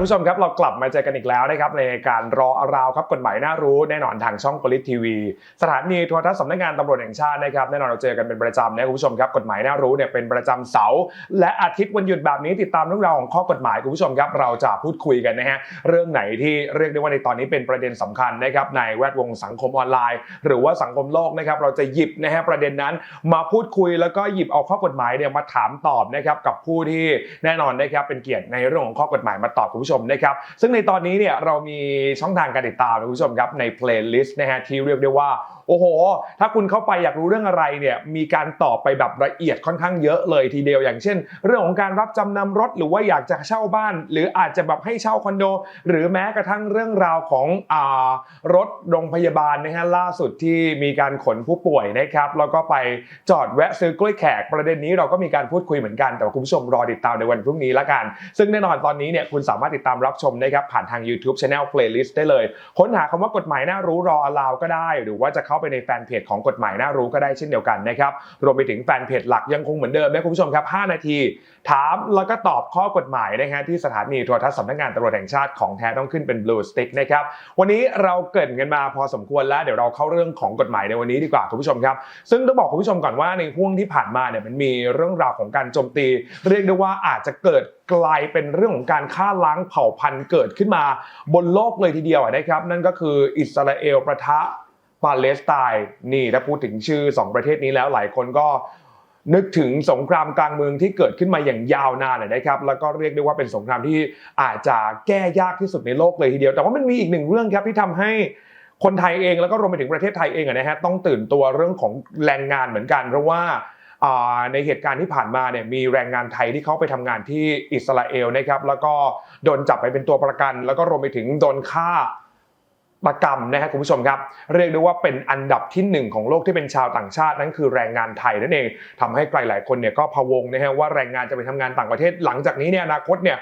คุณผู้ชมครับเรากลับมาเจอกันอีกแล้วนะครับในการรออาราวครับกฎหมายน่ารู้แน่นอนทางช่อง p o l i t TV สถานีโทรทัศน์สำนักงานตำรวจแห่งชาตินะครับแน่นอนเราเจอกันเป็นประจำนะคุณผู้ชมครับกฎหมายน่ารู้เนี่ยเป็นประจำเสาร์และอาทิตย์วันหยุดแบบนี้ติดตามเรื่องราวของข้อกฎหมายคุณผู้ชมครับเราจะพูดคุยกันนะฮะเรื่องไหนที่เรียกได้ว่าในตอนนี้เป็นประเด็นสำคัญนะครับในแวดวงสังคมออนไลน์ หรือว่าสังคมโลกนะครับเราจะหยิบนะฮะประเด็นนั้นมาพูดคุยแล้วก็หยิบเอาข้อกฎหมายเนี่ยมาถามตอบนะครับกับผู้ที่แน่นอนนะครับเป็นเกียรติในเรื่องของข้อกฎหมายมาตอบคุณผู้ชมนะครับ ซึ่งในตอนนี้เนี่ยเรามีช่องทางการติดตามนะคุณผู้ชมครับในเพลย์ลิสต์นะฮะที่เรียกได้ว่า โอ้โห ถ้าคุณเข้าไปอยากรู้เรื่องอะไรเนี่ยมีการตอบไปแบบละเอียดค่อนข้างเยอะเลยทีเดียวอย่างเช่น เรื่องของการรับจำนำรถหรือว่าอยากจะเช่าบ้าน หรืออาจจะแบบให้เช่าคอนโด หรือแม้กระทั่งเรื่องราวของอรถโรงพยาบาลนะฮะล่าสุดที่มีการขนผู้ป่วยนะครับแล้วก็ไปจอดแวะซื้อกล้วยแขกประเด็นนี้เราก็มีการพูดคุยเหมือนกัน แต่ว่าคุณผู้ชมรอติดตามในวันพรุ่งนี้ละกัน ซึ่งแน่นอนตอนนี้เนี่ยคุณสามารถติดตามรับชมนะครับผ่านทาง YouTube Channel Playlist ได้เลย ค้นหาคำว่ากฎหมายน่ารู้รออลาวก็ได้ หรือว่าจะเข้าไปในแฟนเพจของกฎหมายน่ารู้ก็ได้เช่นเดียวกันนะครับรวมไปถึงแฟนเพจหลักยังคงเหมือนเดิมนะคุณผู้ชมครับ 5 นาที ถามแล้วก็ตอบข้อกฎหมายนะฮะที่สถานีโทรทัศน์สำนักงานตำรวจแห่งชาติของแท้ต้องขึ้นเป็น blue stick นะครับวันนี้เราเกรินกันมาพอสมควรแล้วเดี๋ยวเราเข้าเรื่องของกฎหมายในวันนี้ดีกว่าคุณผู้ชมครับ ซึ่งต้องบอกคุณผู้ชมก่อนว่าในห่วงที่ผ่านมาเนี่ยมันมีเรื่องราวของการโจมตี เรียกได้ว่าอาจจะเกิดกลายเป็นเรื่องของการฆ่าล้างเผ่าพันธุ์เกิดขึ้นมาบนโลกเลยทีเดียวนะครับนั่นก็คืออิสราเอลประทะ ปาเลสไตน์นี่ถ้าพูดถึงชื่อ 2 ประเทศนี้แล้วหลายคนก็นึกถึงสงครามกลางเมืองที่เกิดขึ้นมาอย่างยาวนานนะครับ แล้วก็เรียกได้ว่าเป็นสงครามที่อาจจะแก้ยากที่สุดในโลกเลยทีเดียว แต่ว่ามันมีอีกหนึ่งเรื่องครับที่ทำให้คนไทยเองแล้วก็รวมไปถึงประเทศไทยเองนะฮะต้องตื่นตัวเรื่องของแรงงานเหมือนกัน เพราะว่าอ่าในเหตุการณ์ที่ผ่านมาเนี่ยมีแรงงานไทยที่เขาไปทำงานที่อิสราเอลนะครับแล้วก็โดนจับไปเป็นตัวประกัน แล้วก็รวมไปถึงโดนฆ่า ประกรรมนะครับคุณผู้ชมครับ เรียกได้ว่าเป็นอันดับที่หนึ่งของโลกที่เป็นชาวต่างชาตินั่นคือแรงงานไทยนั่นเองทำให้ใครหลายคนเนี่ยก็พะวงนะฮะว่าแรงงานจะไปทำงานต่างประเทศ หลังจากนี้เนี่ยอนาคตเนี่ย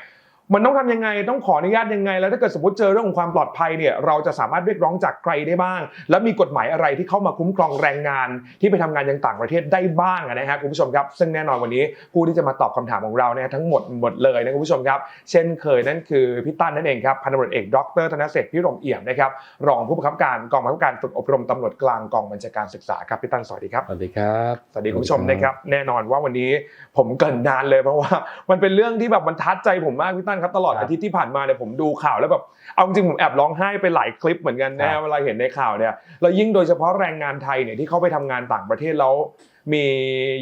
มันต้องทำยังไงต้องขออนุญาตยังไง แล้วถ้าเกิดสมมติเจอเรื่องของความปลอดภัยเนี่ยเราจะสามารถเรียกร้องจากใครได้บ้าง แล้วมีกฎหมายอะไรที่เข้ามาคุ้มครองแรงงาน ที่ไปทำงานยังต่างประเทศได้บ้างนะฮะคุณผู้ชมครับ ซึ่งแน่นอนวันนี้ผู้ที่จะมาตอบคำถามของเราเนี่ยทั้งหมดหมดเลยนะคุณผู้ชมครับ เช่นเคยนั่นคือพี่ตั้นนั่นเองครับพันตำรวจเอกดรธนเศรษฐ์พิรมเอี่ยมนะครับรองผู้บังคับการกองบังคับการฝึกอบรมตำรวจกลางกองบัญชาการศึกษาครับพี่ตั้นสวัสดีครับสวัสดีครับสวัสดีคุณผู้ชมนะครับแน่นอนว่าวันนี้ผมเกรินนานเลยเพราะว่า มันเป็นเรื่องที่แบบมันทัดใจผมมากพี่ตั้นครับตลอดครับอาทิตย์ที่ผ่านมาเนี่ยผมดูข่าวแล้วแบบเอาจริงผมแอบร้องไห้ไปหลายคลิปเหมือนกันครันะบเวลาเห็นในข่าวเนี่ยแล้วยิ่งโดยเฉพาะแรงงานไทยเนี่ยที่เขาไปทำงานต่างประเทศแล้ว มี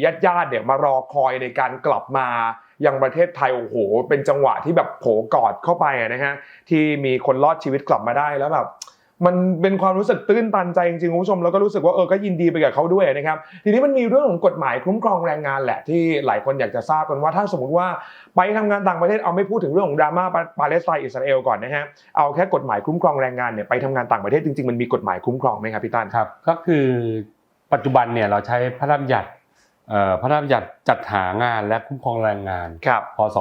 ญาติญาติๆเนี่ยมารอคอยในการกลับมายังประเทศไทยโอ้โหเป็นจังหวะที่แบบโผกอดเข้าไปอะนะฮะที่มีคนรอดชีวิตกลับมาได้แล้วแบบ มันเป็นความรู้สึกตื้นตันใจจริงๆคุณผู้ชมแล้วก็รู้สึกว่าเออก็ยินดีไปกับเขาด้วยนะครับทีนี้มันมีเรื่องของกฎหมายคุ้มครองแรงงานแหละที่หลายคนอยากจะทราบกันว่าถ้าสมมติว่าไปทำงานต่างประเทศเอาไม่พูดถึงเรื่องของดราม่าปาเลสไตน์อิสราเอลก่อนนะฮะเอาแค่กฎหมายคุ้มครองแรงงานเนี่ยไปทำงานต่างประเทศจริงๆมันมีกฎหมายคุ้มครองไหมครับพี่ตันครับก็คือปัจจุบันเนี่ยเราใช้พระราชบัญญัติเอ่อพระราชบัญญัติจัดหางานและคุ้มครองแรงงานครับพศ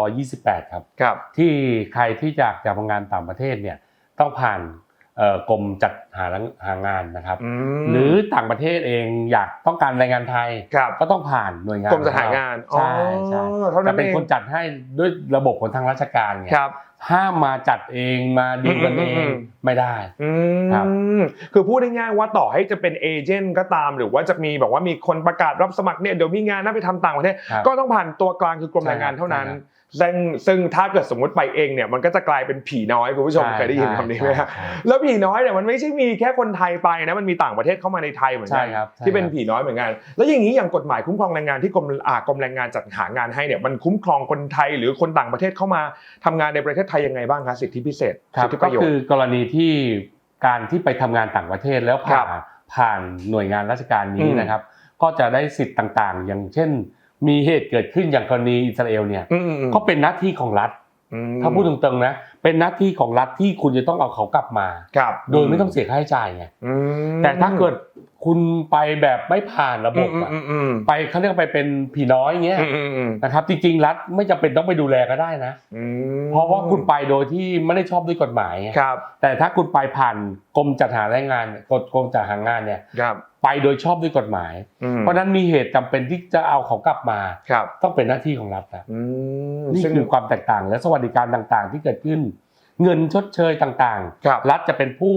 2528 ครับครับที่ใครที่อยากจะทำงานต่างประเทศเนี่ยต้องผ่านเอ่อ กรมจัดหาหางานนะครับอืมหรือต่างประเทศเองอยากต้องการแรงงานไทยครับก็ต้องผ่านหน่วยงานกรมจัดหางานใช่ใช่อ๋อเท่านั้จะนเป็นเองคนจัดให้ด้วยระบบของทางราชการไงครับห้ามมาจัดเองมาดีลกันเออืมอืงมไม่ได้อืครับมคือพูดง่ายๆว่าต่อให้จะเป็นเอเจนต์ก็ตาม หรือว่าจะมีแบบว่ามีคนประกาศรับสมัครเนี่ยเดี๋ยวมีงานน่าไปทำต่างประเทศครับก็ต้องผ่านตัวกลางคือกรมใช่แรงงานเท่านั้นใช่ครับ ซึ่งซึ่งถ้าเกิดสมมติไปเองเนี่ยมันก็จะกลายเป็นผีน้อยคุณผู้ชมเคยได้ยินคำนี้ไหมใช่ฮะใช่แล้วผีน้อยเนี่ยมันไม่ใช่มีแค่คนไทยไปนะมันมีต่างประเทศเข้ามาในไทยเหมือนกัใช่ครับใช่ที่เป็นครับผีน้อยเหมือนกัน แล้วอย่างนี้อย่างกฎหมายคุ้มครองแรงงานที่กรมอ่ากรมแรงงานจัดหางานให้เนี่ยมันคุ้มครองคนไทยหรือคนต่างประเทศเข้ามาทำงานในประเทศไทยยังไงบ้างคะสิทธิพิเศษครัสิบทธิปก็ระโยชคืน์อกรณีที่การที่ไปทำงานต่างประเทศแล้วครัผ่าบนผ่านหน่วยงานราชการนี้อืมนะครับ ก็จะได้สิทธิ์ต่างๆ อย่างเช่น มีเหตุเกิดขึ้นอย่างกรณีอิสราเอลเนี่ยอืมอืมอืมก็เป็นหน้าที่ของรัฐอืมถ้าพูดตรงๆนะเป็นหน้าที่ของรัฐที่คุณจะต้องเอาเขากลับมาครับโดยไม่ต้องเสียค่าใช้จ่ายไงอืมแต่ถ้าเกิดคุณไปแบบไม่ผ่านระบบอืมอะอืมอืมไปเขาเรียกว่าไปเป็นผีน้อยเงี้ยอืมอืมอืมนะครับ จริงๆรัฐไม่จำเป็นต้องไปดูแลก็ได้นะอืมเพราะว่าคุณไปโดยที่ไม่ได้ชอบด้วยกฎหมายไงครับ แต่ถ้าคุณไปผ่านกรมจัดหาแรงงานกฎกรมจัดหางานเนี่ยครับ ไปโดยชอบด้วยกฎหมายอืมเพราะฉะนั้นมีเหตุจำเป็นที่จะเอาเขากลับมาครับต้องเป็นหน้าที่ของรัฐนะอืมนี่ซึ่งคือความแตกต่าง และสวัสดิการต่างๆ ที่เกิดขึ้น เงินชดเชยต่างครับๆรัฐจะเป็นผู้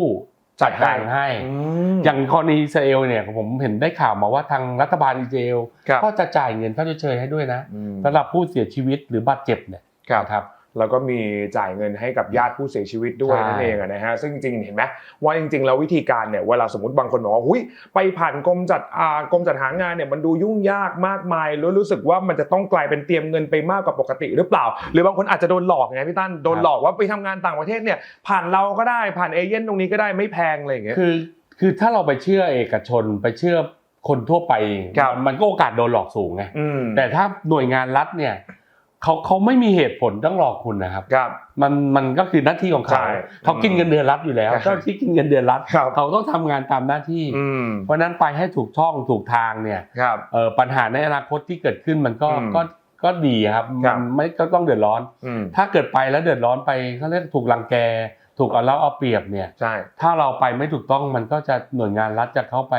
จัดการให้อืมอย่างกรณีอิสราเอลเนี่ยผมเห็นได้ข่าวมาว่าทางรัฐบาลอิสราเอลครับก็จะจ่ายเงินค่าชดเชยให้ด้วยนะอืมสำหรับผู้เสียชีวิตหรือบาดเจ็บเนี่ยครับนะครับ แล้วก็มีจ่ายเงินให้กับญาติผู้เสียชีวิตด้วยใช่นั่นเองอะนะฮะซึ่งจริงๆเห็นไหมว่าจริงๆแล้ววิธีการเนี่ยเวลาสมมติบางคนบอกว่าหุยไปผ่านกรมจัดอ่ากรมจัดหางานเนี่ยมันดูยุ่งยากมากมายแล้วรู้สึกว่ามันจะต้องกลายเป็นเตรียมเงินไปมากกว่าปกติหรือเปล่า หรือบางคนอาจจะโดนหลอกไงพี่ตั้นโดนหลอกว่าไปทำงานต่างประเทศเนี่ยผ่านเราก็ได้ผ่านเอเย่นตรงนี้ก็ได้ไม่แพงอะไรอย่างเงี้ยคือคือถ้าเราไปเชื่อเอกชนไปเชื่อคนทั่วไปครับมันก็โอกาสโดนหลอกสูงไงอืมแต่ถ้าหน่วยงานรัฐเนี่ย เขาเขาไม่มีเหตุผลต้องหลอกคุณนะครับครับ มันมันก็คือหน้าที่ของเขาใช่เขากินเงินเดือนรัฐอยู่แล้วครับเจ้าที่กินเงินเดือนรัฐครับเขาต้องทำงานตามหน้าที่ อืมเพราะฉะนั้นไปให้ถูกช่องถูกทางเนี่ยครับ เอ่อปัญหาในอนาคตที่เกิดขึ้นมันก็อืมก็ก็ดีครับครัมับ นไม่ก็ต้องเดือดร้อน อืมถ้าเกิดไปแล้วเดือดร้อนไปเขาเรียกถูกรังแก ถูกเอาแล้วเอาเปรียบเนี่ย ใช่ ถ้าเราไปไม่ถูกต้องมันก็จะหน่วยงานรัฐจะเข้าไป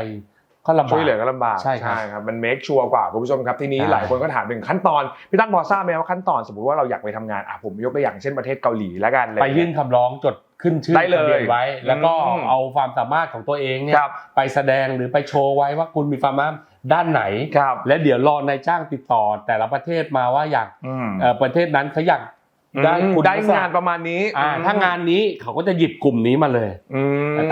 ก็ลำบากช่วยเหลือก็ลำบากใช่ครับครับมันเมคชัวร์กว่าคุณผู้ชมครับทีนี้ใช่หลายคนก็ถามถึงขั้นตอนพี่ตั้นพอทราบไหมว่าขั้นตอนสมมติว่าเราอยากไปทำงานอะผมยกตัวอย่างเช่นประเทศเกาหลีแล้วกันอะไรไปยื่นคำร้องจดขึ้นชื่อได้เลยทะบีนไว้ แล้วก็อืมเอาความสามารถของตัวเองเนี่ยครับไปแสดงหรือไปโชว์ไว้ว่าคุณมีความสามารถด้านไหนครับและเดี๋ยวรอนายจ้างติดต่อแต่ละประเทศมาว่าอยากอืมเอ่อประเทศนั้นเขาอยาก ได้อืมคุณได้ลักษณะงานประมาณนี้อ่าอืมถ้างานนี้เขาก็จะหยิบกลุ่มนี้มาเลยอื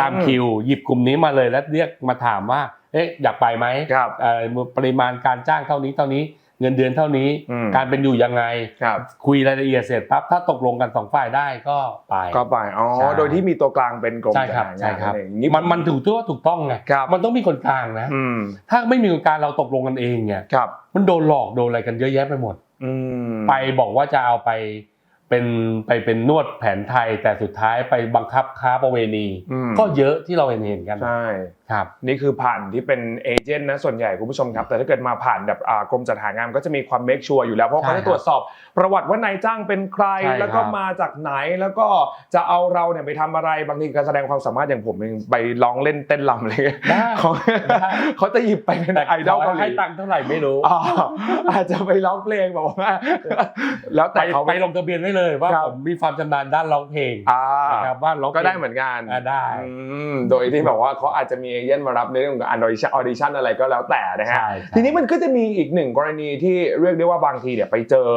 ตามคิว หยิบกลุ่มนี้มาเลยแล้วเรียกมาถามว่าเอ๊ะอยากไปไหมครับเอ่อปริมาณการจ้างเท่านี้เท่านี้เงินเดือนเท่านี้อืมการเป็นอยู่ยังไงครับคุยรายละเอียดเสร็จปั๊บถ้าตกลงกันสองฝ่ายได้ก็ไปก็ไปอ๋อใช่โดยที่มีตัวกลางเป็นกรมใช่ครับจัดหางานใช่ครับนั่นเองนี่มันมันถูกตัวถูกต้องไงครับมันต้องมีคนกลางนะอืมถ้าไม่มีคนกลางเราตกลงกันเองเนี่ยครับมันโดนหลอกโดนอะไรกันเยอะแยะไปหมดอืมไปบอกว่าจะเอาไป เป็นไปเป็นนวดแผนไทยแต่สุดท้ายไปบังคับค้าประเวณีอืมก็เยอะที่เราเห็นเห็นกันใช่ครับนี่คือผ่านที่เป็นเอเจนต์นะส่วนใหญ่คุณผู้ชมครับ แต่ถ้าเกิดมาผ่านแบบอ่ากรมจัดหางานก็จะมีความเมคชัวร์อยู่แล้ว เพราะเขาใช่จะตรวจสอบประวัติว่านายจ้างเป็นใครใช่ครับแล้วก็มาจากไหนแล้วก็จะเอาเราเนี่ยไปทำอะไรบางทีการแสดงความสามารถอย่างผมเองไปร้องเล่นเต้นรำอะไรเงี้ยได้เขาได้เขาจะหยิบไปเป็นไอดอลเกาหให้ลีตังค์เท่าไหร่ไม่รู้อ่าอาจจะไปร้องเพลงแบบว่าแล้วไปแต่เขาไปลงทะเบียนไว้เลยว่าครับผมมีความชำนาญด้านร้องเพลงอ่านะครับว่าร้องพลก็งได้เหมือนกันอ่าได้อืมโดยที่แบบว่าเขาอาจจะมีเอเย่นมารับในเรื่องของการออดิชั่นออดิชั่นอะไรก็แล้วแต่นะฮะใช่ทีนี้มันก็จะมีอีกหนึ่งกรณีที่เรียกได้ว่าบางทีเนี่ยไปเจอ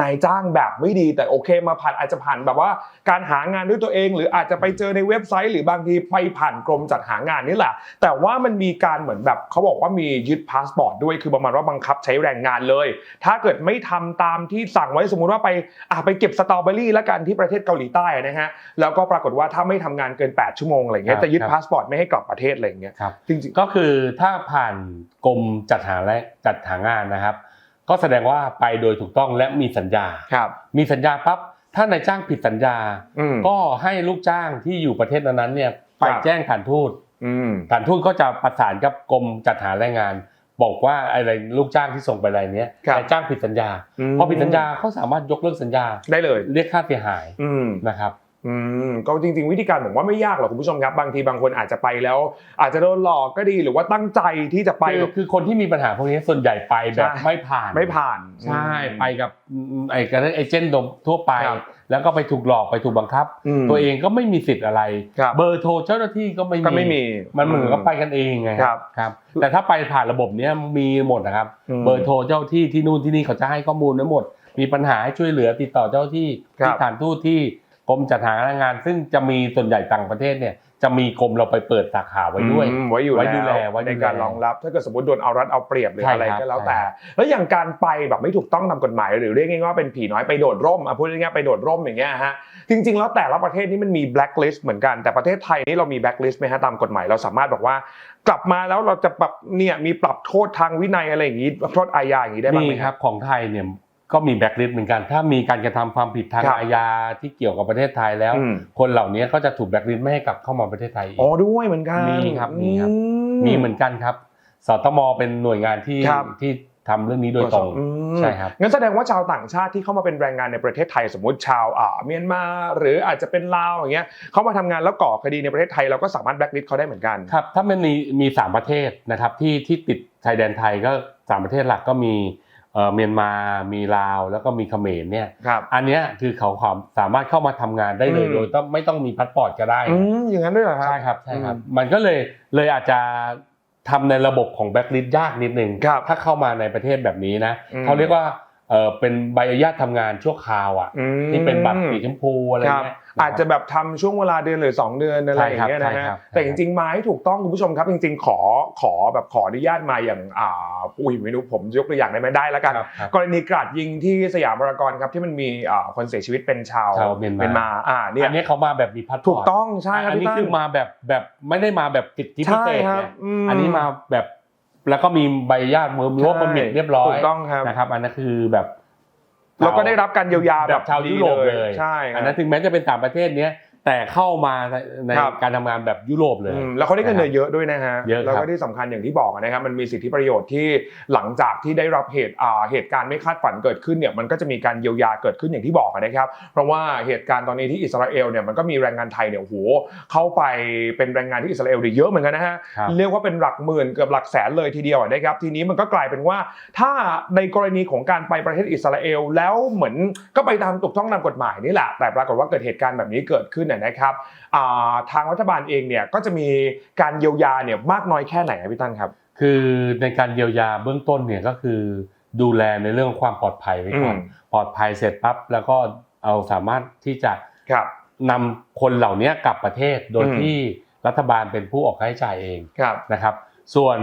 นายจ้างแบบไม่ดีแต่โอเคมาผ่านอาจจะผ่านแบบว่าการหางานด้วยตัวเอง หรืออาจจะไปเจอในเว็บไซต์ หรือบางทีไปผ่านกรมจัดหางานนี่แหละ แต่ว่ามันมีการเหมือนแบบเขาบอกว่ามียึดพาสปอร์ตด้วยคือประมาณว่าบังคับใช้แรงงานเลย ถ้าเกิดไม่ทำตามที่สั่งไว้สมมุติว่าไปอะไปเก็บสตรอเบอรี่แล้วกันที่ประเทศเกาหลีใต้นะฮะแล้วก็ปรากฏว่าถ้าไม่ทำงานเกิน 8 ชั่วโมงอะไรเงี้ยครับจะยึดครับพาสปอร์ตไม่ให้กลับประเทศอะไรเงี้ยครับจริงก็คือถ้าผ่านกรมจัดหาและจัดหางานนะครับ ก็แสดงว่าไปโดยถูกต้องและมีสัญญาๆครับ มีสัญญาปั๊บถ้านายจ้างผิดสัญญาอืมก็ให้ลูกจ้างที่อยู่ประเทศนั้นๆเนี่ยไปครับแจ้งฐานทูตอืมฐานทูตก็จะประสานกับกรมจัดหาแรงงาน บอกว่าอะไรลูกจ้างที่ส่งไปอะไรเนี้ยครับนายจ้างผิดสัญญามพอผิดสัญญาเขาสามารถยกเลิกสัญญาได้เลย เรียกค่าเสียหายอืมนะครับ อืมก็จริง ๆ วิธีการผมว่าไม่ยากหรอกคุณผู้ชมครับ บางทีบางคนอาจจะไปแล้ว อาจจะโดนหลอกก็ดีหรือว่าตั้งใจที่จะไปคือแบบคือคนที่มีปัญหาพวกนี้ส่วนใหญ่ไปแบบใช่ไม่ผ่านไม่ผ่านใช่ไปกับไอ้กันเอเจนต์ทั่วไปครับแล้วก็ไปถูกหลอกไปถูกบังคับอืมตัวเองก็ไม่มีสิทธิ์อะไรครับเบอร์โทรเจ้าหน้าที่ก็ไม่มีก็ไม่มี มันเหมือนกับไปกันเองไงครับครับแต่ถ้าไปผ่านระบบเนี้ยมีหมดนะครับอืมเบอร์โทรเจ้าที่ที่นู่นที่นี่เขาจะให้ข้อมูลไว้หมด มีปัญหาให้ช่วยเหลือติดต่อเจ้าที่ครับที่ฐานทูตที่ กรมจัดหางานงาน ซึ่งจะมีส่วนใหญ่ต่างประเทศเนี่ยจะมีกรมเราไปเปิดสาขาไว้ด้วยอืมไว้อยู่ไว้ดูแลแล้วไว้ดูแลในการรองรับ ถ้าเกิดสมมติโดนเอารัดเอาเปรียบหรือใช่อะไรครับก็แล้วใช่แต่ แล้วอย่างการไปแบบไม่ถูกต้องตามกฎหมายหรือเรียกง่ายๆว่าเป็นผีน้อยไปโดดร่มอะพูดง่ายๆไปโดดร่มอย่างเงี้ยฮะจริง ๆ แล้วแต่ละประเทศนี่มันมีแบล็คลิสต์เหมือนกันแต่ประเทศไทยนี่เรามีแบล็คลิสต์ไหมฮะตามกฎหมายเราสามารถบอกว่ากลับมาแล้วเราจะปรับเนี่ยมีปรับโทษทางวินัยอะไรอย่างงี้โทษอาญาอย่างงี้ได้บ้างมีไหมครับของไทยเนี่ย ก็มีแบล็คลิสต์เหมือนกัน ถ้ามีการกระทำความผิดทางครับอาญาที่เกี่ยวกับประเทศไทยแล้วอืมคนเหล่านี้ก็จะถูกแบล็คลิสต์ไม่ให้กลับเข้ามาประเทศไทยอีกอ๋อด้วยเหมือนกันมีครับมีครับอืมีเหมือนกันครับสตมเป็นหน่วยงานที่ครับที่ทำเรื่องนี้โดยตรงอืมใช่ครับงั้นแสดงว่าชาวต่างชาติที่เข้ามาเป็นแรงงานในประเทศไทยสมมติชาวอ่าเมียนมา หรืออาจจะเป็นลาวอย่างเงี้ยเขามาทำงานแล้วก่อคดีในประเทศไทยเราก็สามารถแบล็คลิสต์เขาได้เหมือนกันครับถ้ามันมีมีสามประเทศนะครับที่ที่ติดชายแดนไทยก็สามประเทศหลักก็มี เอ่อเมียนมา มีลาว แล้วก็มีเขมรเนี่ยครับอันเนี้ยคือเขาความสามารถเข้ามาทำงานได้เลยอืมโดยต้องไม่ต้องมีพาสปอร์ตก็ได้อืมอย่างนั้นด้วยเหรอครับ ใช่ครับ ใช่ครับอืมมันก็เลยเลยอาจจะทำในระบบของแบ็กลิสยากนิดนึงครับถ้าเข้ามาในประเทศแบบนี้นะอืมเขาเรียกว่า เออเป็นใบอนุญาตทำงานชั่วคราวอะอืมที่เป็นบัตรสีชมพูอะไรครับเงี้ยอาจจะแบบทำช่วงเวลาเดือนหรือ 2 เดือนอะไรอย่างเงี้ยนะใช่ฮะครับแต่จริงๆมาให้ถูกต้องคุณผู้ชมครับ จริง ๆ ขอขอแบบขออนุญาตมาอย่างอ่าอุ้ยไม่รู้ผมยกตัวอย่างได้ไหมได้แล้วกันครับครับกรณีกราดยิงที่สยามพารากอนครับที่มันมีอ่าคนเสียชีวิตเป็นชาวชาวเมียนมามาอ่าเนี่ยอันนี้เขามาแบบมีพาสปอร์ตถูกต้องใช่ครับอันนี้พี่ตั้คือมาแบบแบบไม่ได้มาแบบติดที่พิใช่เศษครับเนี่ยมอันนี้มาแบบ แล้วก็มีใบอนุญาตมือมีว่าประมิดเรียบร้อยถูกต้องครับนะครับ อันนั้นคือแบบแล้วก็ได้รับการเยียวยาแบบชาวยุโรปเลยใช่อันนั้นถึงแม้จะเป็นต่างประเทศเนี้ย แต่เข้ามาในในครับ การทำงานแบบยุโรปเลย อืมแล้วเขาได้เงินเดือนเยอะด้วยนะฮะเยอะครับแล้วก็ที่สำคัญอย่างที่บอกนะครับมันมีสิทธิประโยชน์ที่หลังจากที่ได้รับเหตุอ่าเหตุการณ์ไม่คาดฝันเกิดขึ้นเนี่ยมันก็จะมีการเยียวยาเกิดขึ้นอย่างที่บอกนะครับ เพราะว่าเหตุการณ์ตอนนี้ที่อิสราเอลเนี่ยมันก็มีแรงงานไทยเนี่ยโอ้โหเข้าไปเป็นแรงงานที่อิสราเอลเนี่ยเยอะเหมือนกันนะฮะครับ เรียกว่าเป็นหลักหมื่นเกือบหลักแสนเลยทีเดียวนะครับทีนี้มันก็กลายเป็นว่า ถ้าในกรณีของการไปประเทศอิสราเอลแล้วเหมือนก็ไปตามถูกต้องตามกฎหมายนี่แหละแต่ปรากฏว่าเกิดเหตุการณ์แบบนี้เกิดขึ้นเนี่ยนะครับอ่าทางรัฐบาลเองเนี่ยก็จะมีการเยียวยาเนี่ยมากน้อยแค่ไหนครับพี่ตั้นครับ คือในการเยียวยาเบื้องต้นเนี่ยก็คือดูแลในเรื่องความปลอดภัยไว้ก่อนอืมปลอดภัยเสร็จปั๊บแล้วก็เอาสามารถที่จะครับนำคนเหล่านี้กลับประเทศโดยอืมที่รัฐบาลเป็นผู้ออกค่าใช้จ่ายเองครับนะครับ ส่วน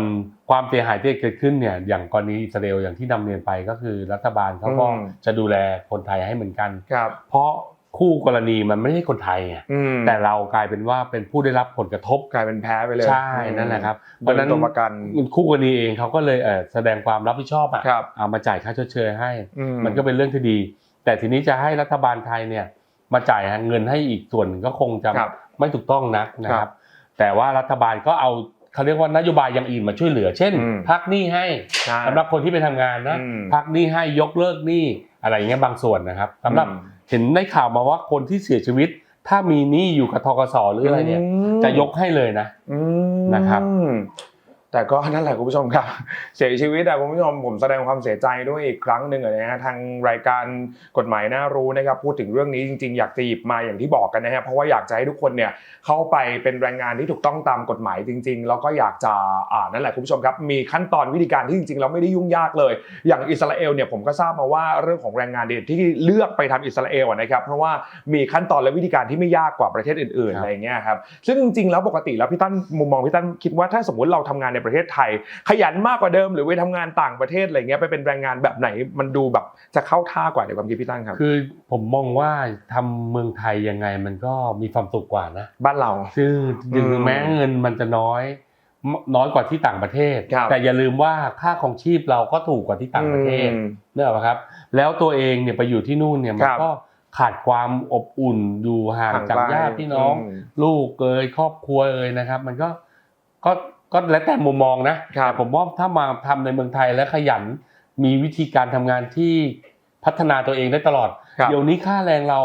ความเสียหายที่เกิดขึ้นเนี่ยอย่างกรณีอิสราเอลอย่างที่นำเรียนไปก็คือรัฐบาลเขาก็อืมจะดูแลคนไทยให้เหมือนกันครับเพราะ คู่กรณีมันไม่ใช่คนไทยไงอืมแต่เรากลายเป็นว่าเป็นผู้ได้รับผลกระทบกลายเป็นแพ้ไปเลยใช่นั่นแหละครับเพราะฉะนั้นตัวประกันคู่กรณีเองเขาก็เลยเอ่อแสดงความรับผิดชอบอะครับเอามาจ่ายค่าชดเชยให้อืมันก็เป็นเรื่องที่ดี แต่ทีนี้จะให้รัฐบาลไทยเนี่ยมาจ่ายเงินให้อีกส่วนหนึ่งก็คงจะครับไม่ถูกต้องนักนะคครัรับบแต่ว่ารัฐบาลก็เอาเขาเรียกว่านโยบายอย่างอื่นมาช่วยเหลือ เช่นอืมพักหนี้ให้ใช่สำหรับคนที่ไปทำงานนะอืมพักหนี้ให้ยกเลิกหนี้ อะไรอย่างเงี้ยบางส่วนนะครับสำหรับอืมเห็นในข่าวมาว่าคนที่เสียชีวิต ถ้ามีหนี้อยู่กับทกสหรืออะไรเนี่ยมจะยกให้เลยนะอืมนะครับ แต่ก็นั่นแหละคุณผู้ชมครับ เสียชีวิตอะคุณผู้ชมผมแสดงความเสียใจด้วยอีกครั้งหนึ่งอะนะฮะทางรายการกฎหมายน่ารู้นะครับพูดถึงเรื่องนี้จริงๆ อยากจะหยิบมาอย่างที่บอกกันนะฮะเพราะว่าอยากจะให้ทุกคนเนี่ยเข้าไปเป็นแรงงานที่ถูกต้องตามกฎหมายจริง ๆ แล้วก็อยากจะอ่านั่นแหละคุณผู้ชมครับมีขั้นตอนวิธีการที่จริงๆแล้วไม่ได้ยุ่งยากเลย อย่างอิสราเอลเนี่ยผมก็ทราบมาว่าเรื่องของแรงงานเด็ที่เลือกไปทำอิสราเอลนะครับเพราะว่ามีขั้นตอนและวิธีการที่ไม่ยากกว่าประเทศอื่นๆอะไรเงี้ยครับซึ่งจริงๆแล้วปกติแล้วพี่ตั้นมุมมองพี่ตั้นคิดว่าถ้าสมมติเราทำงานในประเทศไทย ขยันมากกว่าเดิมหรือไปทำงานต่างประเทศอะไรเงี้ยไปเป็นแรงงานแบบไหนมันดูแบบจะเข้าท่ากว่าในความคิดพี่ตั้นครับ คือผมมองว่าทำเมืองไทยยังไงมันก็มีความสุขกว่านะ บ้านเรา ซึ่งถึงอืมแม้เงินมันจะน้อยมน้อยกว่าที่ต่างประเทศครับแต่อย่าลืมว่าค่าของชีพเราก็ถูกกว่าที่ต่างประเทศอืมเนกอะครับ แล้วตัวเองเนี่ยไปอยู่ที่นู่นเนี่ยมัคนรับก็ขาดความอบอุ่นอยู่ห่างห่างจากไกลญาติพี่น้องอืมลูกเอยครอบครัวเอยนะครับ มันก็ก็ ก็แล้วแต่มุมมองนะครับแต่ผมว่าถ้ามาทำในเมืองไทยและขยัน มีวิธีการทำงานที่พัฒนาตัวเองได้ตลอดครับเดี๋ยวนี้ค่าแรงเรา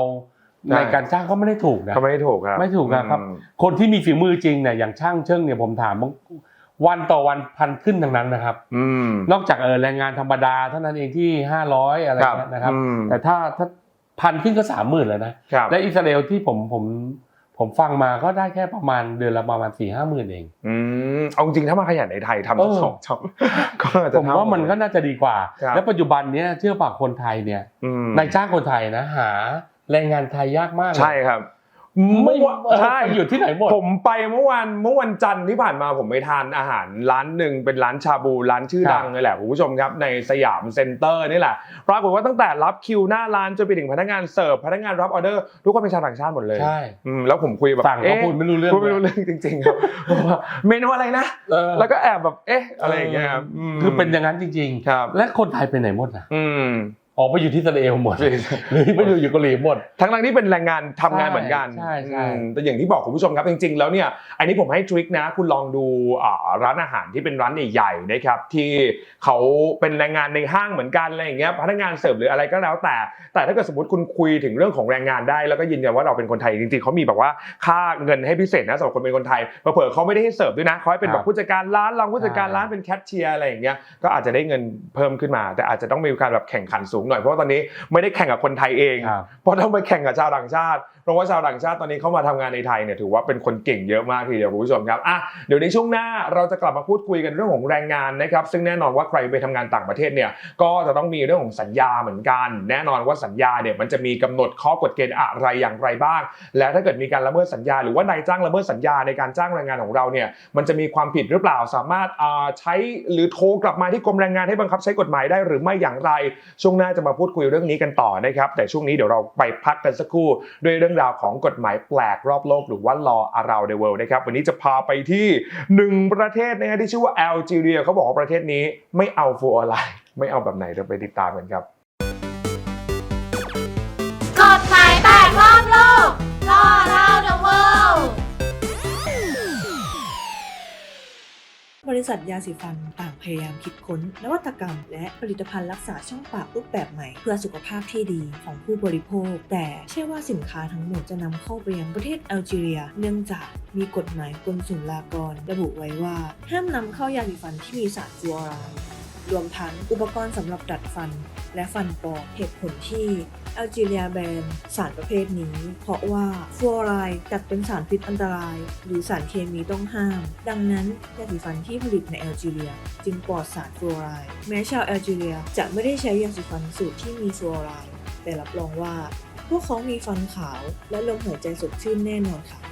ใช่ในการจ้างก็ไม่ได้ถูกนะก็ไม่ได้ถูกครับไม่ถูกนะครับอืมคนที่มีฝีมือจริงเนี่ยอย่างช่างเชิงเนี่ยผมถามบางวันต่อวันพันขึ้นทั้งนั้นนะครับอืมนอกจากเออแรงงานธรรมดาเท่านั้นเองที่500อะไรครับเงี้ยนะครับอืมแต่ถ้าถ้าพันขึ้นก็สามหมื่นแล้วนะครับและอิสราเอลที่ผมผม ผมฟังมาก็ได้แค่ประมาณเดือนละประมาณสี่ห้าหมื่นเอง อืมเอาจริงๆถ้ามาขยันในไทยทำเอทั้งอสองช็อปก็อาจผจะมเท่ว่ามันก็น่าจะดีกว่าครับและปัจจุบันเนี้ยเชื่อป่ะคนไทยเนี่ยอืมนายจ้างคนไทยนะหาแรงงานไทยยากมากเลยใช่ครับไม่ เมื่อวานใช่ใช่อยู่ที่ไหนหมดผมไปเมื่อวันเมื่อวันจันทร์ที่ผ่านมาผมไปทานอาหารร้านหนึ่งเป็นร้านชาบูร้านชื่อครับดังเลยแหละคุณผู้ชมครับในสยามเซ็นเตอร์นี่แหละปรากฏว่าตั้งแต่รับคิวหน้าร้านจนไปถึงพนักงานเสิร์ฟพนักงานรับออเดอร์ทุกคนเป็นชาวต่างชาติหมดเลยใช่อืมแล้วผมคุยแบบสั่งก็เอ๊ะพูดไม่รู้เรื่องพูดไม่รู้เรื่องจริงๆครับว่าเมนูอะไรนะเออแล้วก็แอบแบบเอ๊ะอะไรอย่างเงี้ยครับมคือเป็นอย่างนั้นจริงครับๆและคนไทยไปไหนหมดอะอืม อออกไปอยู่ที่อิสราเอลหมดหรือไปอยู่อยู่เกาหลีหมด ทั้งนั้นที่เป็นแรงงานทำงานเหมือนกันใช่ใช่อืมแต่อย่างที่บอกคุณผู้ชมครับจริงๆ แล้วเนี่ยอันนี้ผมให้ทริคนะ คุณลองดูอ่าร้านอาหารที่เป็นร้านใหญ่ๆนะครับที่เขาเป็นแรงงานในห้างเหมือนกันอะไรอย่างเงี้ยพนักงานเสิร์ฟหรืออะไรก็แล้วแต่ แต่ถ้าเกิดสมมติคุณคุยถึงเรื่องของแรงงานได้ แล้วก็ยืนยันว่าเราเป็นคนไทยจริงๆเขามีแบบว่าค่าเงินให้พิเศษนะสำหรับคนเป็นคนไทยเผลอๆเขาไม่ได้ให้เสิร์ฟด้วยนะเขาให้เป็นแบบผู้จัดการร้านรองผู้จัดการร้านเป็นแคชเชียร์อะไรอย่างเงี้ยก็อาจจะได้เงินเพิ่มขึ้นมา แต่อาจจะต้องมีการแบบแข่งขันสูงหน่อยเพราะว่าตอนนี้ไม่ได้แข่งกับคนไทยเองครับเพราะต้องไปแข่งกับชาวต่างชาติเพราะว่าชาวต่างชาติตอนนี้เข้ามาทำงานในไทยเนี่ยถือว่าเป็นคนเก่งเยอะมากทีเดียวคุณผู้ชมครับอะเดี๋ยวในช่วงหน้าเราจะกลับมาพูดคุยกันเรื่องของแรงงานนะครับซึ่งแน่นอนว่าใครไปทำงานต่างประเทศเนี่ยก็จะต้องมีเรื่องของสัญญาเหมือนกัน แน่นอนว่าสัญญาเนี่ยมันจะมีกำหนดข้อกฎเกณฑ์อะไรอย่างไรบ้าง และถ้าเกิดมีการละเมิดสัญญา หรือว่านายจ้างละเมิดสัญญาในการจ้างแรงงานของเราเนี่ยมันจะมีความผิดหรือเปล่าสามารถอ่าใช้หรือโทรกลับมาที่กรมแรงงานให้บังคับใช้กฎหมายได้หรือไม่อย่างไร ช่วงหน้าจะมาพูดคุยเรื่องนี้กันต่อนะครับแต่ช่วงนี้เดี๋ยวเราไปพักกันสักครู่ด้วยเรื่องราวของกฎหมายแปลกรอบโลกหรือว่า law around the world นะครับวันนี้จะพาไปที่หนึ่งประเทศนะฮะที่ชื่อว่าแอลจีเรียเขาบอกว่าประเทศนี้ไม่เอาฟูออไลน์ไม่เอาแบบไหนเราไปติดตามกันครับ ริษัทยาสีฟันต่างพยายามคิดค้น นวัตกรรม และผลิตภัณฑ์รักษาช่องปากรูปแบบใหม่ เพื่อสุขภาพที่ดีของผู้บริโภค แต่เชื่อว่าสินค้าทั้งหมดจะนำเข้าไปยังประเทศแอลจีเรีย เนื่องจากมีกฎหมายกรมศุลากร ระบุไว้ว่า ห้ามนำเข้ายาสีฟันที่มีสารฟลูออไรด์รวมทั้งอุปกรณ์สำหรับดัดฟันและฟันปลอมเหตุผลที่ แอลจีเรียแบนสารประเภทนี้ เพราะว่าฟลูออไรด์จัดเป็นสารพิษอันตราย หรือสารเคมีต้องห้าม ดังนั้นยาสีฟันที่ผลิตในแอลจีเรีย จึงปลอดสารฟลูออไรด์แม้ชาวแอลจีเรียจะไม่ได้ใช้ยาสีฟันสูตรที่มีฟลูออไรด์แต่รับรองว่า พวกเขามีฟันขาวและลมหายใจสดชื่นแน่นอนค่ะ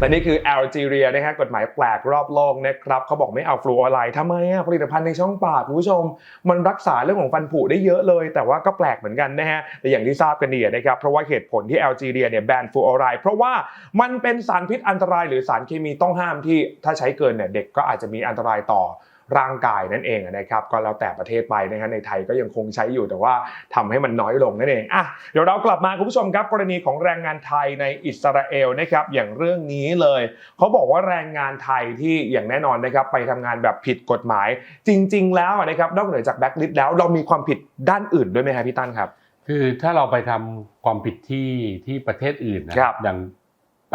และนี่คือแอลจีเรียนะฮะกฎหมายแปลกรอบโลกนะครับเขาบอกไม่เอาฟลูออไรด์ทำไมอะผลิตภัณฑ์ในช่องปากคุณผู้ชม มันรักษาเรื่องของฟันผุได้เยอะเลย แต่ว่าก็แปลกเหมือนกันนะฮะแต่อย่างที่ทราบกันดีนะครับเพราะว่าเหตุผลที่แอลจีเรียเนี่ยแบนฟลูออไรด์เพราะว่ามันเป็นสารพิษอันตรายหรือสารเคมีต้องห้ามที่ถ้าใช้เกินเนี่ยเด็กก็อาจจะมีอันตรายต่อ ร่างกายนั่นเองนะครับก็แล้วแต่ประเทศไปนะฮะในไทยก็ยังคงใช้อยู่แต่ว่าทำให้มันน้อยลงนั่นเองอะเดี๋ยวเรากลับมาคุณผู้ชมครับกรณีของแรงงานไทยในอิสราเอลนะครับอย่างเรื่องนี้เลยเขาบอกว่าแรงงานไทยที่อย่างแน่นอนนะครับไปทำงานแบบผิดกฎหมาย จริง ๆ แล้วนะครับนอกเหนือจากแบ็คลิสต์แล้วเรามีความผิดด้านอื่นด้วยไหมครับพี่ตั้นครับ คือถ้าเราไปทำความผิดที่ที่ประเทศอื่นนะครับอย่าง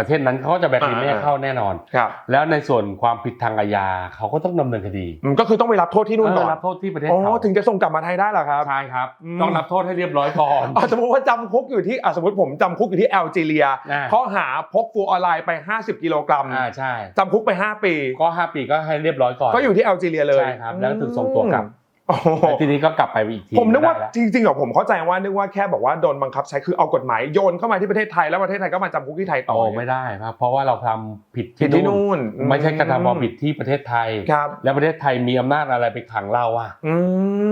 ประเทศนั้นเขาก็จะแบล็คลิสต์ไม่ให้อ่าเข้าแน่นอนครับแล้วในส่วนความผิดทางอาญาเขาก็ต้องดำเนินคดีอืมก็คือต้องไปรับโทษที่นู่นก่อนเออรับโทษที่ประเทศโอ้เขาถึงจะส่งกลับมาไทยได้เหรอครับใช่ครับอืมต้องรับโทษให้เรียบร้อยก่อนอะสมมติว่าจำคุกอยู่ที่อะสมมติผมจำคุกอยู่ที่แอลจีเรียอ่าข้อหาพกฟูออนไลน์ไป 50 กิโลกรัมอ่าใช่จำคุกไป 5 ปี ก็ห้าปีก็ให้เรียบร้อยก่อนก็อยู่ที่แอลจีเรียเลยใช่ครับแล้วถึงส่งตัวกลับโอ้โห แล้วทีนี้ก็กลับไปอีกทีผมนึกว่าไได้แล้วจริงๆเหรอผมเข้าใจว่านึกว่าแค่บอกว่าโดนบังคับใช้คือเอากฎหมายโยนเข้ามาที่ประเทศไทยแล้วประเทศไทยก็มาจำคุกที่ไทยต่อโอ้ไม่ได้ครับเพราะว่าเราทำผิดผิดที่นู่น ไม่ใช่กระทำความผิดที่ประเทศไทยครับแล้วประเทศไทยมีอำนาจอะไรไปขังเราอะอื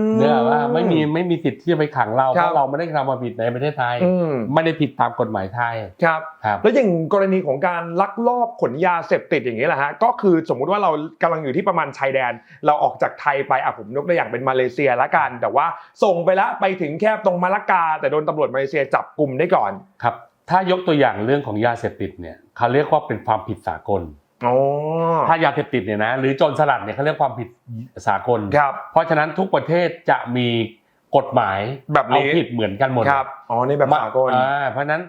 มเนื่อว่าไม่มีไม่มีสิทธิ์ที่จะไปขังเราคเพรับราะเราไม่ได้กระทำความผิดในประเทศไทยอืมไม่ได้ผิดตามกฎหมายไทยครับครับแล้วอย่างกรณีของการลักลอบขนยาเสพติดอย่างนี้แหละฮะก็คือสมมุติว่าเรากำลังอยู่ที่ประมาณชายแดน เราออกจากไทยไปอะผมยกตัวอย่างเป็นมาเลเซียละกัน แต่ว่าส่งไปละไปถึงแค่ตรงมาละกา แต่โดนตำรวจมาเลเซียจับกลุ่มได้ก่อนครับ ถ้ายกตัวอย่างเรื่องของยาเสพติดเนี่ยเขาเรียกว่าเป็นความผิดสากลอ๋อถ้ายาเสพติดเนี่ยนะหรือโจรสลัดเนี่ยเขาเรียกความผิดสากลครับเพราะฉะนั้นทุกประเทศจะมีกฎหมายแบบนี้เอาผิดเหมือนกันหมดครับอ๋อนี่แบบสากลอ่าเพราะฉะนั้น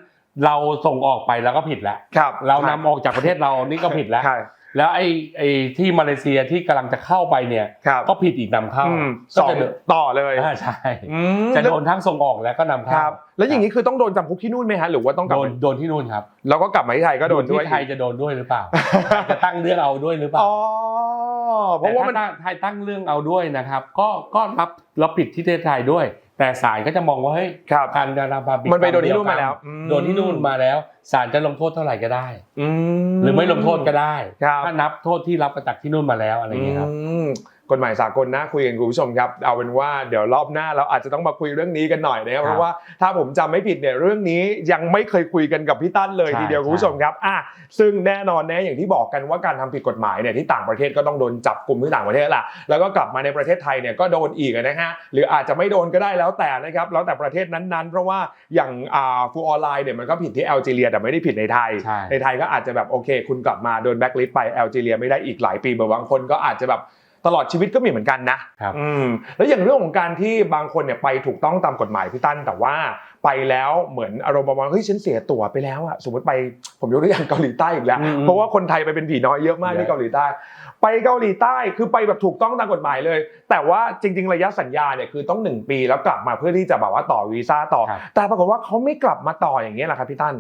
เราส่งออกไปแล้วก็ผิดแล้วครับเรานำออกจากประเทศเรานี่ก็ผิดแล้วใช่ แล้วไอ้ไอ้ที่มาเลเซียที่กำลังจะเข้าไปเนี่ย ครับก็ผิดอีกนำเข้าอืมก็สองจะโดนต่อเลยอ่าใช่อืมจะโดนทั้งส่งออกและก็นำคเข้ารับ แล้วอย่างนี้คือต้องโดนจำคุกที่นู่นไหมฮะหรือว่าต้องกลับโดนมาโดนที่นู่นครับแล้วก็กลับมาที่ไทยก็โดนด้วยที่ไทยจะโดนด้วยหรือเปล่า จะตั้งเรื่องเอาด้วยหรือเปล่าอ๋อเพราะว่ามัน แต่ถ้ไทยตั้งเรื่องเอาด้วยนะครับ ก็ก็รับรับผิดที่ประเทศไทยด้วย แต่ศาลก็จะมองว่าเฮ้ยครับการกระทำความผิดมันไปโดนที่นู่นควมาแล้วเดียกัอืมโดนที่นู่นมาแล้วศาลจะลงโทษเท่าไหร่ก็ได้อืหรือไม่ลงโทษก็ได้ครับถ้านับโทษที่รับมาจากที่นู่นมาแล้วอะไรอย่างเงี้ยครับอืม กฎหมายสากลน่าคุยกันคุณผู้ชมครับเอาเป็นว่าเดี๋ยวรอบหน้าเราอาจจะต้องมาคุยเรื่องนี้กันหน่อยนะครับครับเพราะว่าถ้าผมจำไม่ผิดเนี่ยเรื่องนี้ยังไม่เคยคุยกันกับพี่ตั้นเลยใช่ทีเดียวใช่คุณผู้ชมครับอะซึ่งแน่นอนแน่อย่างที่บอกกันว่าการทำผิดกฎหมายเนี่ยที่ต่างประเทศก็ต้องโดนจับกลุ่มที่ต่างประเทศแหละแล้วก็กลับมาในประเทศไทยเนี่ยก็โดนอีกนะฮะหรืออาจจะไม่โดนก็ได้แล้วแต่นะครับแล้วแต่ประเทศนั้นๆ เพราะว่าอย่างอ่าฟูออนไลน์เนี่ยมันก็ผิดที่แอลจีเรียแต่ไม่ได้ผิดในไทยใช่ในไทยก็อาจจะแบบโอเค คุณกลับมาโดนแบ็กลิสต์ไปแอลจีเรียไม่ได้อีกหลายปีบางคนก็อาจจะแบบ ตลอดชีวิตก็มีเหมือนกันนะครับอืมแล้วอย่างเรื่องของการที่บางคนเนี่ยไปถูกต้องตามกฎหมายพี่ตั้นแต่ว่าไปแล้วเหมือนอารมณ์ประมาณเฮ้ยฉันเสียตั๋วไปแล้วอะสมมติไปผมยกตัวอย่างเกาหลีใต้อีกแล้วอืมเพราะว่าคนไทยไปเป็นผีน้อยเยอะมากเยอะที่เกาหลีใต้ ไปเกาหลีใต้คือไปแบบถูกต้องตามกฎหมายเลย แต่ว่าจริง ๆ ระยะสัญญาเนี่ยคือต้องหนึ่งปีแล้วกลับมาเพื่อที่จะแบบว่าต่อวีซ่าต่อครับแต่ปรากฏว่าเขาไม่กลับมาต่ออย่างนี้ยแหละครับพี่ตั้น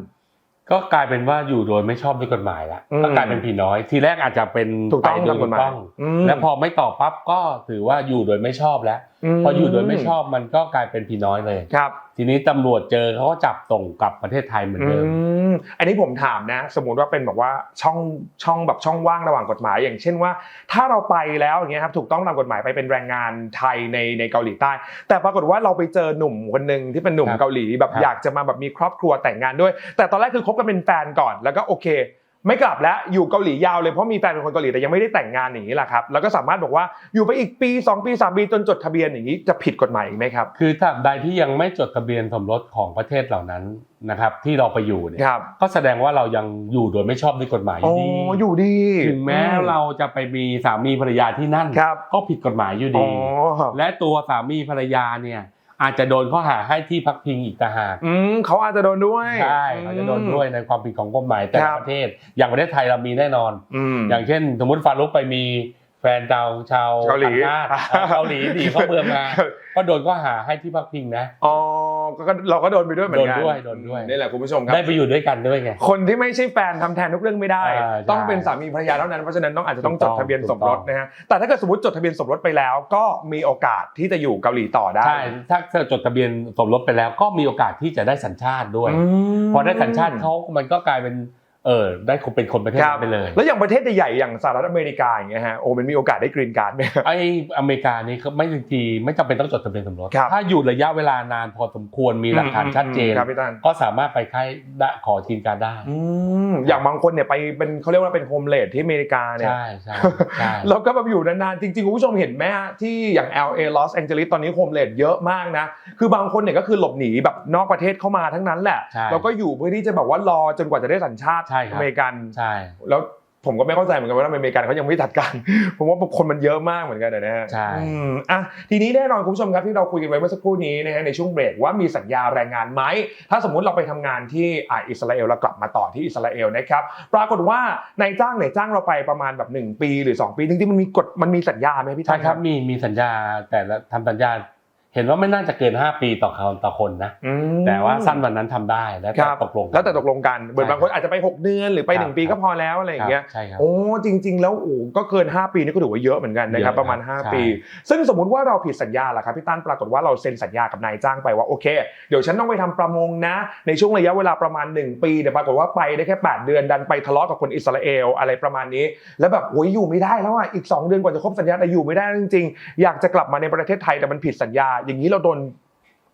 ก็กลายเป็นว่าอยู่โดยไม่ชอบด้วยกฎหมายละอืมก็กลายเป็นผีน้อย ทีแรกอาจจะเป็นถูกต้องไปโดตามกฎหมายถูต้องอืมแล้วพอไม่ตอบปั๊บก็ถือว่าอยู่โดยไม่ชอบแล้วพออยู่โดยไม่ชอบมันก็กลายเป็นผีน้อยเลยครับ ทีนี้ตำรวจเจอเขาก็จับส่งกลับประเทศไทยเหมือนอืเดิมมอันนี้ผมถามนะ สมมุติว่าเป็นแบบว่าช่องช่องแบบช่องว่างระหว่างกฎหมาย อย่างเช่นว่า ถ้าเราไปแล้วอย่างเงี้ยครับถูกต้องตามกฎหมายไปเป็นแรงงานไทยในในเกาหลีใต้ แต่ปรากฏว่าเราไปเจอหนุ่มคนหนึ่งที่เป็นหนุ่มครับเกาหลีแบบครับอยากจะมาแบบมีครอบครัวแต่งงานด้วย แต่ตอนแรกคือคบกันเป็นแฟนก่อนแล้วก็โอเค ไม่กลับแล้วอยู่เกาหลียาวเลยเพราะมีแฟนเป็นคนเกาหลีแต่ยังไม่ได้แต่งงานอย่างนี้แหละครับแล้วก็สามารถบอกว่าอยู่ไปอีกปี 2 ปี 3 ปีจนจดทะเบียนอย่างนี้จะผิดกฎหมายอีกไหมครับ คือถ้าใดที่ยังไม่จดทะเบียนสมรสของประเทศเหล่านั้นนะครับที่เราไปอยู่เนี่ยครับก็แสดงว่าเรายังอยู่โดยไม่ชอบด้วยกฎหมายอโอ้ยู่ดีอยู่ดี ถึงแม้เราจะไปมีสามีภรรยาที่นั่นครับก็ผิดกฎหมายอยู่อ๋ดีอและตัวสามีภรรยาเนี่ย อาจจะโดนข้อหาให้ที่พักพิงอีกต่างหากอืมเขาอาจจะโดนด้วยใช่เขาจะโดนด้วยในความผิดของกฎหมายแต่ครัละบประเทศ อย่างประเทศไทยเรามีแน่นอนอืมอย่างเช่น สมมติฟารุกไปมีแฟนชาวชาวเกาหลีต่งชาติเกาหลีหนีเข้าเมืองมา ก็โดนข้อหาให้ที่พักพิงนะอ๋อ ก็ก็เราก็โดนไปด้วยเหมือนกันโดนด้วยโดนด้วยนี่แหละคุณผู้ชมครับได้ไปอยู่ด้วยกันด้วยไงคนที่ไม่ใช่แฟนทำแทนทุกเรื่องไม่ได้อ่าใช่ต้องเป็นสามีภรรยาเท่านั้นเพราะฉะนั้นต้องอาจจะต้องถูจกดต้องทะเบียนสมรสถูกต้องนะฮะแต่ถ้าเกิดสมมติจดทะเบียนสมรสไปแล้ว ก็มีโอกาสที่จะอยู่เกาหลีต่อได้ใช่ถ้าเธอจดทะเบียนสมรสไปแล้ว ก็มีโอกาสที่จะได้สัญชาติด้วยอืมพอได้สัญชาติเขามันก็กลายเป็น เออได้คนเป็นคนประเทศครับนั้นไปเลย แล้วอย่างประเทศใหญ่ๆอย่างสหรัฐอเมริกาอย่างเงี้ยฮะโอ้มันมีโอกาสได้กรีนการ์ดไหมครับไออเมริกานี่เขาไม่บางทีไม่จำเป็นต้องจดทะเบียนสมรสครับถ้าอยู่ระยะเวลานานพอสมควรมีหลักฐานชัดเจนครับพี่ตันก็สามารถไปค่ายได้ขอทีนการได้อืมอย่างบางคนเนี่ยไปเป็นเขาเรียกว่าเป็นโฮมเลดที่อเมริกาเนี่ยใช่ใช่ใช่แล้วก็แบบอยู่นานๆจริงๆคุณผู้ชมเห็นไหมฮะที่อย่าง LA Los Angeles ตอนนี้โฮมเลดเยอะมากนะคือบางคนเนี่ยก็คือหลบหนีแบบนอกประเทศเข้ามาทั้งนั้นแหละใช่แล้วก็อยู่เพื่อที่จะแบบว่ารอจนกว่าจะได้สัญชาติใช่ครับอเมริกันใช่แล้วผมก็ไม่เข้าใจเหมือนกันว่าทำไมอเมริกันเขายังไม่จัดการผมว่าคนมันเยอะมากเหมือนกันนะฮะใช่อืมอะทีนี้แน่นอนคุณผู้ชมครับที่เราคุยกันไว้เมื่อสักครู่นี้นะฮะในช่วงเบรกว่ามีสัญญาแรงงานไหมถ้าสมมุติเราไปทำงานที่อ่าอิสราเอลแล้วกลับมาต่อที่อิสราเอลนะครับปรากฏว่านายจ้างเนี่ยจ้างเราไปประมาณแบบ 1 ปีหรือ 2 ปีจริงๆมันมีกฎมันมีสัญญาไหมพี่ใช่ตั้นครับมีมีสัญญาแต่ละทำสัญญา เห็นว่าไม่น่าจะเกิน 5 ปีต่อคนต่อคนนะอืมแต่ว่าสั้นวันนั้นทำได้แล้วคแต่รับตกลงนแล้วแต่ตกลงกันเหมือนใช่บางคนอาจจะไป 6 เดือนหรือไปครับ1ปีก็พอแล้วอะไรอย่างเงี้ยครับใช่ครับโอ้จริง ๆ แล้วโอ้ก็เกิน 5 ปีนี่ก็ถือว่าเยอะเหมือนกันนะครับเยอะประมาณครับ5ปี ซึ่งสมมุติว่าเราผิดสัญญาล่ะครับพี่ตั้นปรากฏว่าเราเซ็นสัญญากับนายจ้างไปว่าโอเคเดี๋ยวฉันต้องไปทำประมงนะ ในช่วงระยะเวลาประมาณ 1 ปีแต่ปรากฏว่าไปได้แค่ 8 เดือนดันไปทะเลาะกับคนอิสราเอลอะไรประมาณนี้ แล้วแบบโอ้ยอยู่ไม่ได้แล้วอะอีก 2 เดือนกว่าจะครบสัญญาแต่อยู่ไม่ได้จริงๆอยากจะกลับมาในประเทศไทยแต่มันผิดสัญญาอย่างนี้เราโดน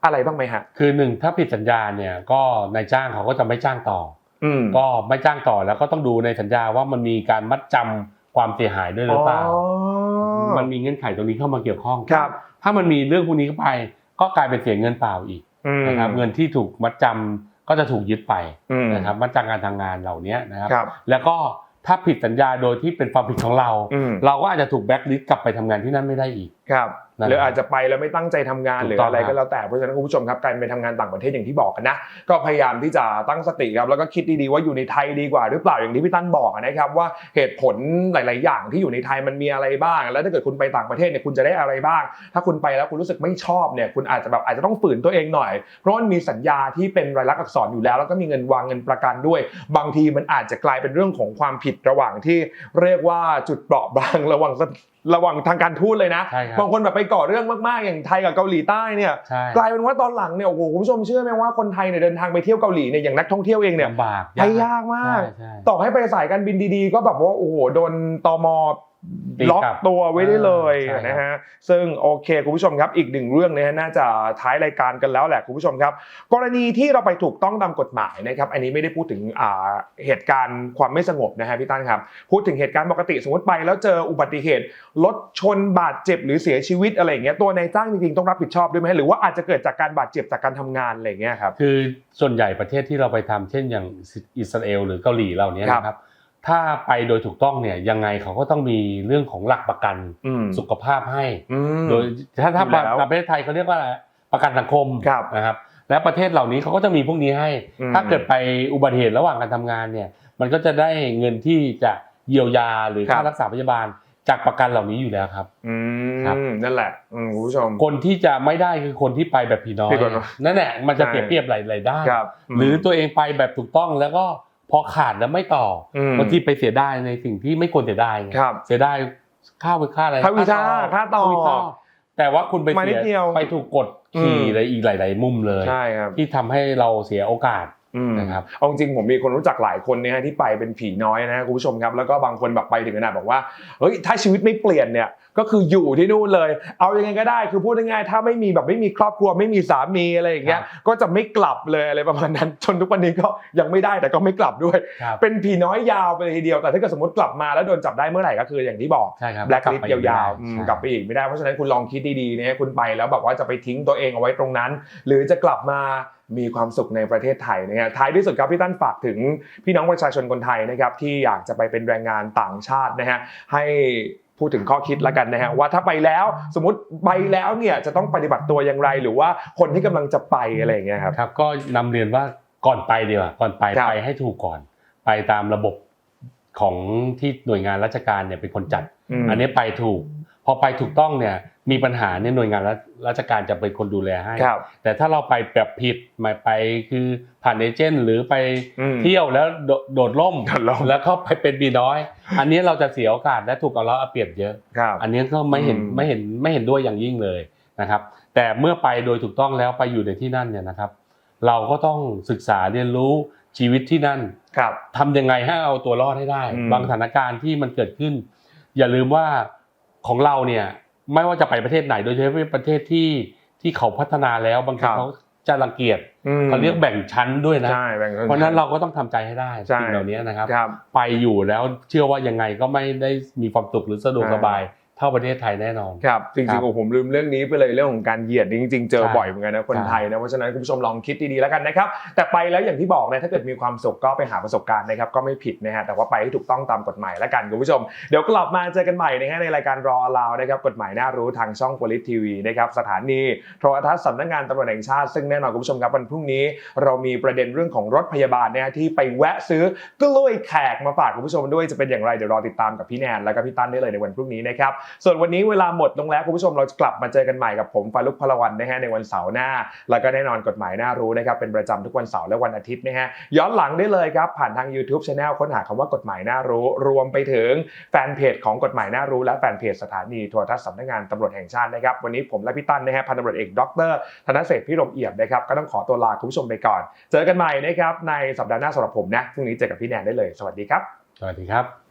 อะไรบ้างไหมฮะ คือหนึ่งถ้าผิดสัญญาเนี่ยก็นายจ้างเขาก็จะไม่จ้างต่ออืมก็ไม่จ้างต่อแล้วก็ต้องดูในสัญญาว่ามันมีการมัดจำความเสียหายด้วยหรือเปล่า มันมีเงื่อนไขตรงนี้เข้ามาเกี่ยวข้องครับ ถ้ามันมีเรื่องพวกนี้เข้าไป ก็กลายเป็นเสียเงินเปล่าอีกอืมนะครับเงินที่ถูกมัดจำก็จะถูกยึดไปอืมนะครับมัดจำการทางงานเหล่านี้นะครับครับ แล้วก็ถ้าผิดสัญญาโดยที่เป็นความผิดของเราอืมเราก็อาจจะถูกแบ็คลิสต์กลับไปทำงานที่นั่นไม่ได้อีกครับนั่นแหหละรืออาจจะไปแล้วไม่ตั้งใจทำงานถูกหรือต้องอะไรครัก็บแล้วแต่เพราะฉะนั้นคุณผู้ชมครับการไปทำงานต่างประเทศอย่างที่บอกกันนะก็พยายามที่จะตั้งสติครับแล้วก็คิดดีๆว่าอยู่ในไทยดีกว่าหรือเปล่าอย่างที่พี่ตั้นบอกนะครับว่าเหตุผลหลาย ๆ อย่างที่อยู่ในไทยมันมีอะไรบ้าง แล้วถ้าเกิดคุณไปต่างประเทศเนี่ยคุณจะได้อะไรบ้าง ถ้าคุณไปแล้วคุณรู้สึกไม่ชอบเนี่ยคุณอาจจะแบบอาจจะต้องฝืนตัวเองหน่อย เพราะมันมีสัญญาที่เป็นรายลักษณ์อักษรอยู่แล้ว แล้วก็มีเงินวางเงินประกันด้วย บางทีมันอาจจะกลายเป็นเรื่องของความผิดระหว่างที่เรียกว่าจุดเปราะบางระหว่าง ระหว่างทางการทูตเลยนะใช่ครับบางคนแบบไปก่อเรื่องมากๆอย่างไทยกับเกาหลีใต้เนี่ย ใช่กลายเป็นว่าตอนหลังเนี่ยโอ้โหคุณผู้ชมเชื่อไหมว่าคนไทยเนี่ยเดินทางไปเที่ยวเกาหลีเนี่ยอย่างนักท่องเที่ยวเองเนี่ยลำบากไปยากมาก ใช่ใช่ ต่อให้ไปสายการบินดีๆ ก็แบบว่าโอ้โหโดนตมตี ล็อกกลับตัวไว้ได้เลยอ่าใช่ครับนะฮะซึ่งโอเคคุณผู้ชมครับอีกหนึ่งเรื่องนะฮะน่าจะท้ายรายการกันแล้วแหละคุณผู้ชมครับ กรณีที่เราไปถูกต้องตามกฎหมายนะครับอันนี้ไม่ได้พูดถึงอ่าเหตุการณ์ความไม่สงบนะฮะพี่ตั้นครับพูดถึงเหตุการณ์ปกติสมมติไป แล้วเจออุบัติเหตุรถชนบาดเจ็บหรือเสียชีวิตอะไรอย่างเงี้ยตัวนายจ้างจริงๆต้องรับผิดชอบด้วยไหมหรือว่าอาจจะเกิดจากการบาดเจ็บจากการทำงานอะไรอย่างเงี้ยครับคือส่วนใหญ่ประเทศที่เราไปทำเช่นอย่างอิสราเอลหรือเกาหลีเหล่านี้ครับนะครับ ถ้าไปโดยถูกต้องเนี่ยยังไงเขาก็ต้องมีเรื่องของหลักประกันอืมสุขภาพให้อืมโดยถ้าถ้าอยู่แล้วในประเทศไทยเขาเรียกว่าอะไรประกันสังคมครับนะครับและประเทศเหล่านี้เขาก็จะมีพวกนี้ให้อืมถ้าเกิดไปอุบัติเหตุระหว่างการทำงานเนี่ยมันก็จะได้เงินที่จะเยียวยาหรือครับค่ารักษาพยาบาลจากประกันเหล่านี้อยู่แล้วครับอืครับมนั่นแหละอืมคุณผู้ชม คนที่จะไม่ได้คือคนที่ไปแบบผีน้อยผีน้อยนั่นแหละมันจะใช่เปรียบเทียบหลายๆด้านครับมหรือตัวเองไปแบบถูกต้องแล้วก็ พอขาดแล้วไม่ต่ออมบางทีไปเสียดายในสิ่งที่ไม่ควรเสียดายไงครับเสียดายค่าไปค่าอะไรค่าวีซ่าค่าต่อวีซ่าแต่ว่าคุณไปมานิเสีดเดียวไปถูกกดขี่อืมอะไรอีกหลาย ๆ มุมเลยใช่ครับที่ทำให้เราเสียโอกาสอืมนะครับเอาจริงๆผมมีคนรู้จักหลายคนเนี่ยฮะที่ไปเป็นผีน้อยนะคุณผู้ชมครับแล้วก็บางคนแบบไปถึงขนาดบอกว่าเฮ้ยถ้าชีวิตไม่เปลี่ยนเนี่ย ก็คืออยู่ที่นู่นเลย เอายังไงก็ได้คือพูดง่ายๆถ้าไม่มีแบบไม่มีครอบครัวไม่มีสามีอะไรอย่างเงี้ยครับก็จะไม่กลับเลยอะไรประมาณนั้น จนทุกวันนี้ก็ยังไม่ได้แต่ก็ไม่กลับด้วยครับเป็นผีน้อยยาวไปเลยทีเดียวแต่ถ้าเกิดสมมติกลับมาแล้วโดนจับได้เมื่อไหร่ก็คืออย่างที่บอกใช่ครับแบล็คลิสกลับต์ไปยาวๆอืมใช่กลับไปอีกไม่ได้เพราะฉะนั้นคุณลองคิดดีๆเนี่ยคุณไปแล้วแบบว่าจะไปทิ้งตัวเองเอาไว้ตรงนั้น หรือจะกลับมามีความสุขในประเทศไทยนะฮะท้ายที่สุดครับพี่ตั้นฝากถึงพี่น้องประชาชนคนไทยนะครับที่อยากจะไปเป็นแรงงานต่างชาตินะฮะให้ พูดถึงข้อคิดแล้วกันนะฮะว่าถ้าไปแล้วสมมติไปแล้วเนี่ยจะต้องปฏิบัติตัวอย่างไร หรือว่าคนที่กำลังจะไปอะไรอย่างเงี้ยครับครับ ก็นำเรียนว่าก่อนไปดีกว่าก่อนไปครับไปให้ถูกก่อน ไปตามระบบของที่หน่วยงานราชการเนี่ยเป็นคนจัดมอันนี้ไปถูก พอไปถูกต้องเนี่ยมีปัญหาเนี่ยหน่วยงานราราชการจะเป็นคนดูแลให้ครับแต่ถ้าเราไปแบบผิดหมายไปคือผ่านเอเจนต์หรือไปอืมเที่ยวแล้วโดโดดล่มโดดร่มแล้วก็ไปเป็นบีน้อย อันนี้เราจะเสียโอกาสและถูกเอาล้อเอาเปรียบเยอะครับอันนี้ก็ไม่เห็นอืมไม่เห็นไม่เห็นด้วยอย่างยิ่งเลยนะครับ แต่เมื่อไปโดยถูกต้องแล้วไปอยู่ในที่นั่นเนี่ยนะครับ เราก็ต้องศึกษาเรียนรู้ชีวิตที่นั่นครับทำยังไงให้เอาตัวรอดให้ได้อืมบางสถานการณ์ที่มันเกิดขึ้น อย่าลืมว่า ของเราเนี่ยไม่ว่าจะไปประเทศไหน โดยเฉพาะประเทศที่ที่เขาพัฒนาแล้วบางทีเขาจะรังเกียจอืมเขาเรียกแบ่งชั้นด้วยนะใช่แบ่งเพราะฉะนั้นเราก็ต้องทำใจให้ได้ใช่สิ่งเหล่านี้นะครับครับ ไปอยู่แล้วเชื่อว่ายังไงก็ไม่ได้มีความสุขหรือสะดวกอ่าสบาย เท่าประเทศไทยแน่นอน ครับจครัริงบๆโอ้ผมลืมเรื่องนี้ไปเลยเรื่องของการเหยียดนี่จริง ๆ เจอใช่บ่อยเหมือนกันนะคนใช่ไทยนะ เพราะฉะนั้นคุณผู้ชมลองคิดดีๆแล้วกันนะครับ แต่ไปแล้วอย่างที่บอกนะถ้าเกิดมีความสุขก็ไปหาประสบการณ์นะครับก็ไม่ผิดนะฮะ แต่ว่าไปให้ถูกต้องตามกฎหมายแล้วกันคุณผู้ชม เดี๋ยวกลับมาเจอกันใหม่นะฮะในรายการรอลาวนะครับกฎหมายน่ารู้ทางช่อง p o l i t TV นะครับสถานีโทรทัศน์สำนักงานตำรวจแห่งชาติซึ่งแน่นอนคุณผู้ชมครับวันพรุ่งนี้ เรามีประเด็นเรื่องของรถพยาบาลนะฮะที่ไปแวะซื้อกล้วยแขกมาฝากคุณผู้ชมด้วยจะเป็นอย่างไรเดี๋ยวรอติดตามกับพี่แนนแล้วก็พี่ตั้นได้เลยในวันพรุ่งนี้นะครับส่วนวันนี้เวลาหมดลงแล้วคุณผู้ชมเราจะกลับมาเจอกันใหม่กับผมฟาลุกพลวันนะฮะในวันเสาร์หน้า แล้วก็แน่นอนกฎหมายน่ารู้นะครับเป็นประจำทุกวันเสาร์และวันอาทิตย์นะฮะย้อนหลังได้เลยครับผ่านทาง YouTube c h anel ค้นหาคำว่ากฎหมายน่ารู้ รวมไปถึงแฟนเพจของกฎหมายน่ารู้ และแฟนเพจสถานีโทรทัศน์สำนักงานตำรวจแห่งชาตินะครับวันนี้ผมและพี่ตั้นนะฮะพันตำรวจเอกดรธนเศรษพิรมเอี่ยมนะครับก็ต้องขอตัวลาคุณผู้ชมไปก่อน เจอกันใหม่นะครับในสัปดาห์หน้าสำหรับผมนะพรุ่งนี้เจอกับพี่แนนได้เลย สวัสดีครับ สวัสดีครับ